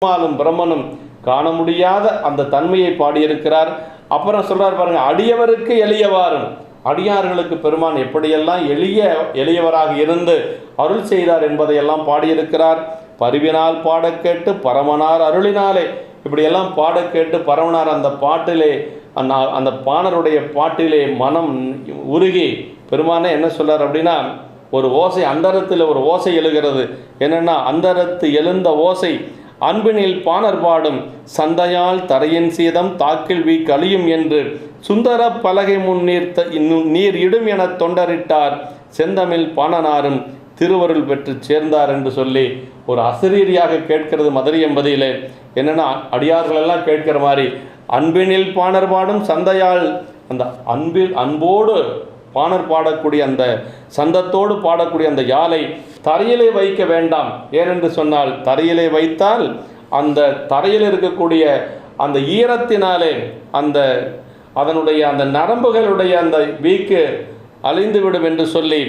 பெருமாளும் பிரம்மனும் காண முடியாத அந்த தன்மையை பாடியிருக்கிறார். அப்புறம் சொல்றார் பாருங்க அடியவருக்கு எளியவாறும் அடியார்களுக்கு பெருமான் எப்படியெல்லாம் எளிய எளியவராக இருந்து அருள் செய்தார் என்பதையெல்லாம் பாடியிருக்கிறார். பருவினால் பாட கேட்டு பரமனார் அருளினாலே. இப்படியெல்லாம் பாட கேட்டு பரமனார் அந்த பாட்டிலே அந்த அந்த பாணருடைய பாட்டிலே மனம் உருகி பெருமானே என்ன சொல்றார் அப்படின்னா ஒரு ஓசை அந்தரத்தில் ஒரு ஓசை எழுகிறது. என்னென்னா அந்தரத்து எழுந்த ஓசை அன்பினில் பாணர் பாடும் சந்தையால் தரையின் சீதம் தாக்கில் வீ கழியும் என்று சுந்தர பலகை முன்னீர் இன்னும் நீர் இடும் என தொண்டரிட்டார். செந்தமிழ் பாணனாரும் திருவருள் பெற்று சேர்ந்தார் என்று சொல்லி ஒரு அசரீரியாக கேட்கிறது மதுரை என்பதிலே என்னென்னா அடியார்களெல்லாம் கேட்கிற மாதிரி அன்பினில் பாணர் பாடும் சந்தையால் அந்த அன்பில் அன்போடு பாணர் பாடக்கூடிய அந்த சந்தத்தோடு பாடக்கூடிய அந்த யாழை தரையிலே வைக்க வேண்டாம். ஏனென்று சொன்னால் தரையிலே வைத்தால் அந்த தரையில் இருக்கக்கூடிய அந்த ஈரத்தினாலே அந்த அதனுடைய அந்த நரம்புகளுடைய அந்த வீக்கு அழிந்துவிடும் என்று சொல்லி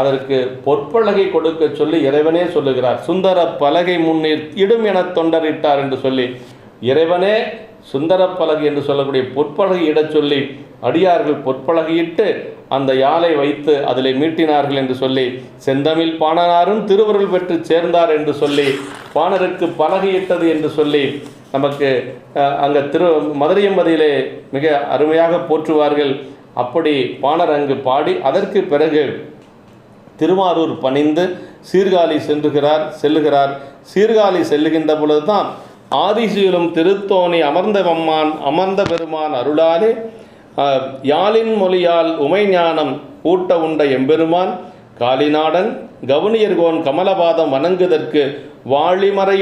அதற்கு பொற்பலகை கொடுக்க சொல்லி இறைவனே சொல்லுகிறார். சுந்தர பலகை முன்னே இடும் என தொண்டரிட்டார் என்று சொல்லி இறைவனே சுந்தர என்று சொல்லக்கூடிய பொற்பலகை இடச் சொல்லி அடியார்கள் பொற்பலகையிட்டு அந்த யாழை வைத்து அதிலே மீட்டினார்கள் என்று சொல்லி செந்தமிழ் பாணனாரும் திருவருள் பெற்று சேர்ந்தார் என்று சொல்லி பாணருக்கு பலகையிட்டது என்று சொல்லி நமக்கு அங்கே திரு மதுரையம்பதியிலே மிக அருமையாக போற்றுவார்கள். அப்படி பாணர் அங்கு பாடி அதற்கு பிறகு திருவாரூர் பணிந்து சீர்காழி சென்றுகிறார் செல்லுகிறார். சீர்காழி செல்லுகின்ற பொழுதுதான் ஆதிசீலும் திருத்தோணி அமர்ந்த வம்மான் அமர்ந்த பெருமான் அருளாலே யாழின் மொழியால் உமைஞானம் ஊட்ட உண்ட எம்பெருமான் காளிநாடன் கவுனியர்கோன் கமலபாதம் வணங்குதற்கு வாழிமறையும்